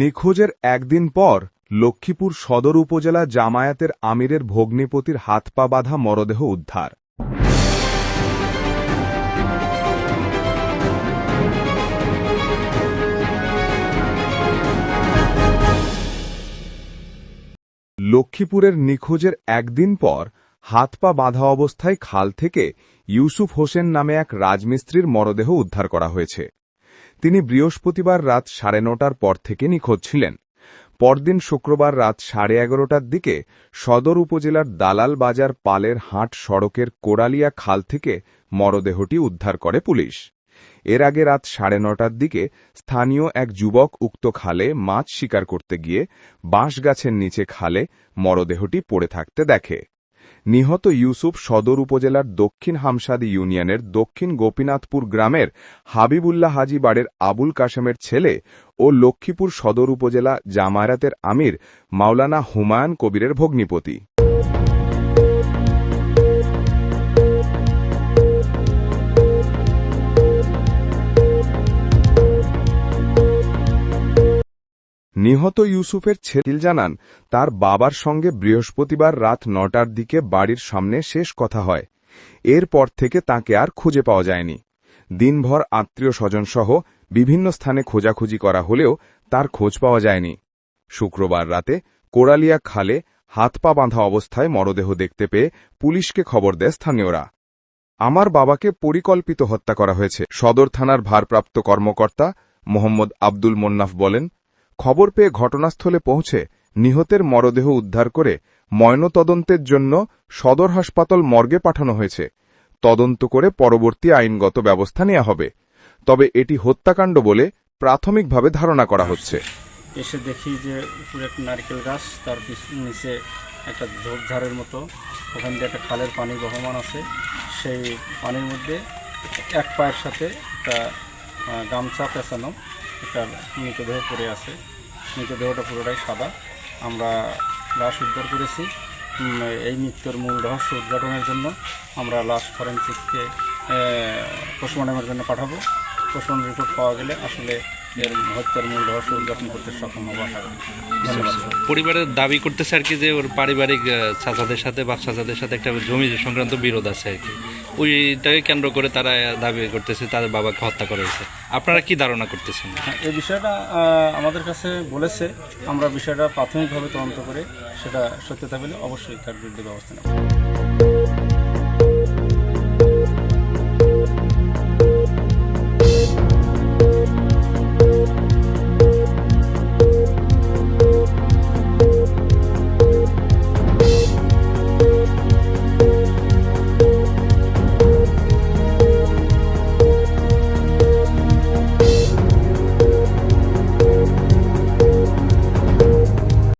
নিখোঁজের একদিন পর লক্ষ্মীপুর সদর উপজেলা জামায়াতের আমিরের ভগ্নিপতির হাত পা বাঁধা মরদেহ উদ্ধার। লক্ষ্মীপুরের নিখোঁজের একদিন পর হাত পা বাঁধা অবস্থায় খাল থেকে ইউসুফ হোসেন নামে এক রাজমিস্ত্রির মরদেহ উদ্ধার করা হয়েছে। তিনি বৃহস্পতিবার রাত সাড়ে নটার পর থেকে নিখোঁজ ছিলেন। পরদিন শুক্রবার রাত সাড়ে এগারোটার দিকে সদর উপজেলার দালাল বাজার পালের হাট সড়কের কোড়ালিয়া খাল থেকে মরদেহটি উদ্ধার করে পুলিশ। এর আগে রাত সাড়ে নটার দিকে স্থানীয় এক যুবক উক্ত খালে মাছ শিকার করতে গিয়ে বাঁশ গাছের নিচে খালে মরদেহটি পড়ে থাকতে দেখে। নিহত ইউসুফ সদর উপজেলার দক্ষিণ হামসাদি ইউনিয়নের দক্ষিণ গোপীনাথপুর গ্রামের হাবিবুল্লাহ হাজি বাড়ের আবুল কাশেমের ছেলে ও লক্ষ্মীপুর সদর উপজেলা জামায়াতের আমির মাওলানা হুমায়ুন কবিরের ভগ্নিপতি। নিহত ইউসুফের ছেতিল জানান, তার বাবার সঙ্গে বৃহস্পতিবার রাত নটার দিকে বাড়ির সামনে শেষ কথা হয়। এরপর থেকে তাকে আর খুঁজে পাওয়া যায়নি। দিনভর আত্মীয় স্বজনসহ বিভিন্ন স্থানে খোঁজাখুঁজি করা হলেও তার খোঁজ পাওয়া যায়নি। শুক্রবার রাতে কোড়ালিয়া খালে হাত পা বাঁধা অবস্থায় মরদেহ দেখতে পেয়ে পুলিশকে খবর দেয় স্থানীয়রা। আমার বাবাকে পরিকল্পিত হত্যা করা হয়েছে, সদর থানার ভারপ্রাপ্ত কর্মকর্তা মোহাম্মদ আব্দুল মোন্নাফ বলেন। খবর পেয়ে ঘটনাস্থলে পৌঁছে নিহতের মরদেহ উদ্ধার করে ময়নতদন্তের জন্য সদর হাসপাতাল মর্গে পাঠানো হয়েছে। তদন্ত করে পরবর্তী আইনগত ব্যবস্থা নেওয়া হবে। তবে এটি হত্যাকাণ্ড বলে প্রাথমিকভাবে ধারণা করা হচ্ছে। এসে দেখি যে উপরে একটা নারকেল গাছ, তার নিচে একটা ঝোপঝাড়ের মতো। ওখান দিয়ে একটা খালের পানি বহমান আছে। সেই পানির মধ্যে এক পায়ের সাথে একটা গামছা পেঁচানো একটা মৃতদেহ পড়ে আছে। মৃতদেহটা পুরোটাই সাদা। আমরা লাশ উদ্ধার করেছি। এই মৃত্যুর মূল রহস্য উদ্ঘাটনের জন্য আমরা লাশ ফরেন্সিককে পোস্টমর্টমের জন্য পাঠাবো। পোস্টমর্টম রিপোর্ট পাওয়া গেলে আসলে এর হত্যার মূল রহস্য উদ্ঘাটন করতে সক্ষম হব আশা করি। পরিবারের দাবি করতেছে আর কি যে ওর পারিবারিক চাচাদের সাথে বাপ চাচাদের সাথে একটা জমি সংক্রান্ত বিরোধ আছে আর কি। ওইটাকে কেন্দ্র করে তারা দাবি করতেছে তাদের বাবাকে হত্যা করেছে আপনারা কি ধারণা করতেছেন? হ্যাঁ, এই বিষয়টা আমাদের কাছে বলেছে। আমরা বিষয়টা প্রাথমিকভাবে তদন্ত করে সেটা সত্যতা পেলে অবশ্যই তার বিরুদ্ধে ব্যবস্থা নেব।